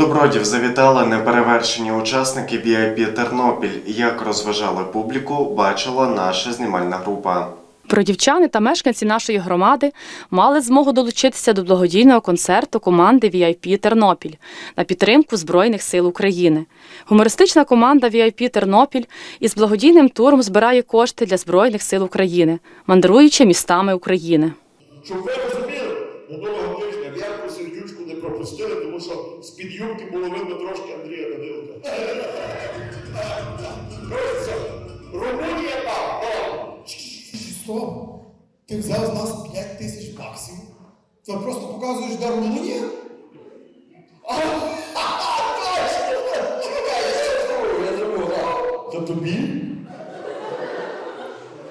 До Бродів завітали неперевершені учасники VIP Тернопіль. Як розважали публіку, бачила наша знімальна група. Бродівчани та мешканці нашої громади мали змогу долучитися до благодійного концерту команди VIP Тернопіль на підтримку Збройних сил України. Гумористична команда VIP Тернопіль із благодійним туром збирає кошти для Збройних сил України, мандруючи містами України. Щоб ви розуміли, пропустили, тому що з-під юбки було видно трошки Андрія Данилка. Румунія там! Що? Ти взяв з нас 5 тисяч баксів? Це просто показуєш, де Румунія? Я забув, а. Тобі?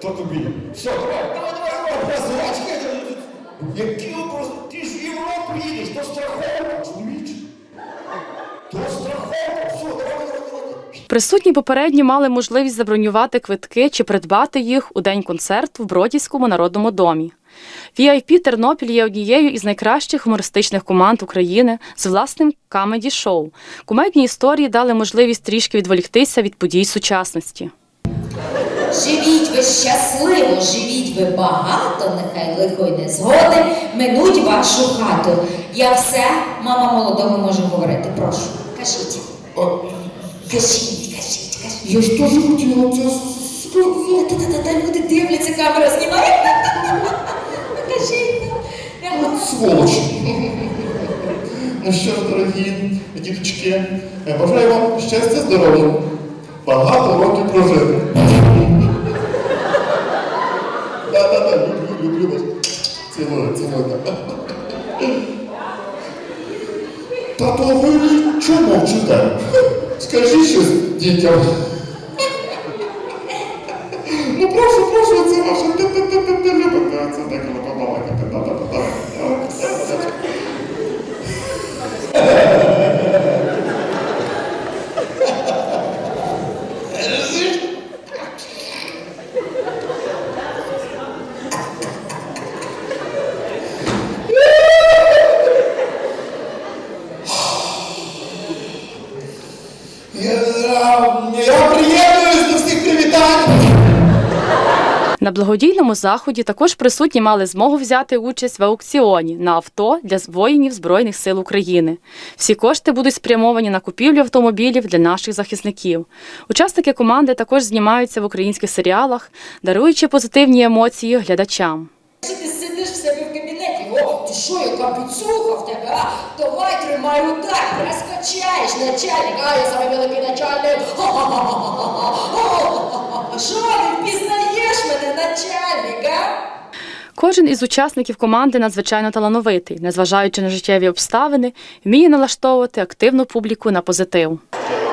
То тобі. Все, давай, давай, давай, давай, просрочки. Які ви просто, Присутні попередньо мали можливість забронювати квитки чи придбати їх у день концерту в Бродівському народному домі. VIP Тернопіль є однією із найкращих гумористичних команд України з власним камеді-шоу. Кумедні історії дали можливість трішки відволіктися від подій сучасності. Живіть ви щасливо, живіть ви багато, нехай лихо й незгоди минуть вашу хату. Я все, мама молодого може говорити. Прошу, кажіть. Кажіть, кажіть, кажіть. Я ж теж хотіла це сказати. Та-та-та, люди дивляться, камера знімає. Кажіть. нам. От сволочі. Ну що ж, дорогі діточки, бажаю вам щастя, здоров'я, багато років прожити. Да-да-да, люблю, люблю вас. Цілую, цілую. Тато, ви чому мовчите? Скажи щось дітям. На благодійному заході також присутні мали змогу взяти участь в аукціоні на авто для воїнів Збройних сил України. Всі кошти будуть спрямовані на купівлю автомобілів для наших захисників. Учасники команди також знімаються в українських серіалах, даруючи позитивні емоції глядачам. Ти сидиш в себе в кабінеті? О, ти що, яка підсуха в тебе, а? Давай тримай удар, розкачаєш начальник, а я саме великий начальник. Що, мене, начальник, а? Кожен із учасників команди надзвичайно талановитий, незважаючи на життєві обставини, вміє налаштовувати активну публіку на позитив.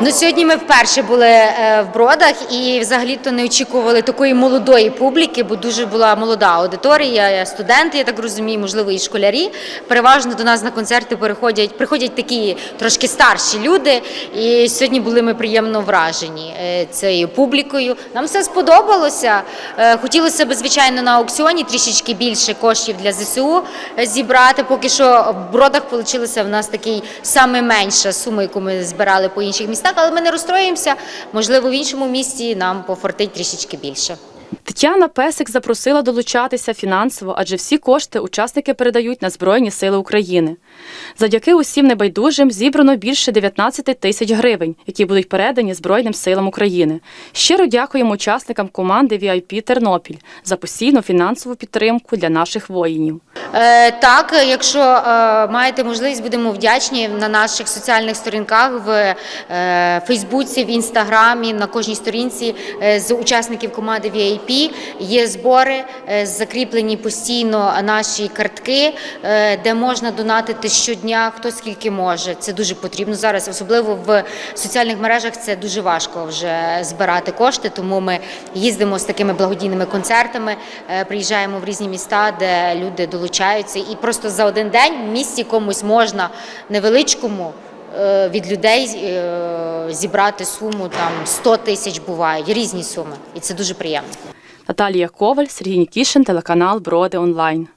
Ну, сьогодні ми вперше були е, в бродах і взагалі-то не очікували такої молодої публіки, бо дуже була молода аудиторія, студенти, я так розумію, можливо, і школярі. Переважно до нас на концерти переходять, приходять такі трошки старші люди. І сьогодні були ми приємно вражені е, цією публікою. Нам все сподобалося. Е, Хотілося б, звичайно, на аукціоні трішечки більше коштів для ЗСУ зібрати. Поки що в бродах вийшла в нас такий саме менша сума, яку ми збирали по інших містах, але ми не розстроїмося. Можливо, в іншому місці нам пофортить трішечки більше. Тетяна Песик запросила долучатися фінансово, адже всі кошти учасники передають на Збройні Сили України. Завдяки усім небайдужим зібрано більше 19 тисяч гривень, які будуть передані Збройним силам України. Щиро дякуємо учасникам команди VIP Тернопіль за постійну фінансову підтримку для наших воїнів. Е, так, якщо е, маєте можливість, будемо вдячні на наших соціальних сторінках в е, Фейсбуці, в Інстаграмі, на кожній сторінці е, з учасників команди VIP є збори, е, закріплені постійно наші картки, е, де можна донатити щодня, хто скільки може. Це дуже потрібно зараз, особливо в соціальних мережах. Це дуже важко вже збирати кошти, тому ми їздимо з такими благодійними концертами, е, приїжджаємо в різні міста, де люди долучаються, і просто за один день в місті комусь можна невеличкому. Від людей зібрати суму там 100 тисяч бувають різні суми, і це дуже приємно. Наталія Коваль, Сергій Нікішин, телеканал Броди Онлайн.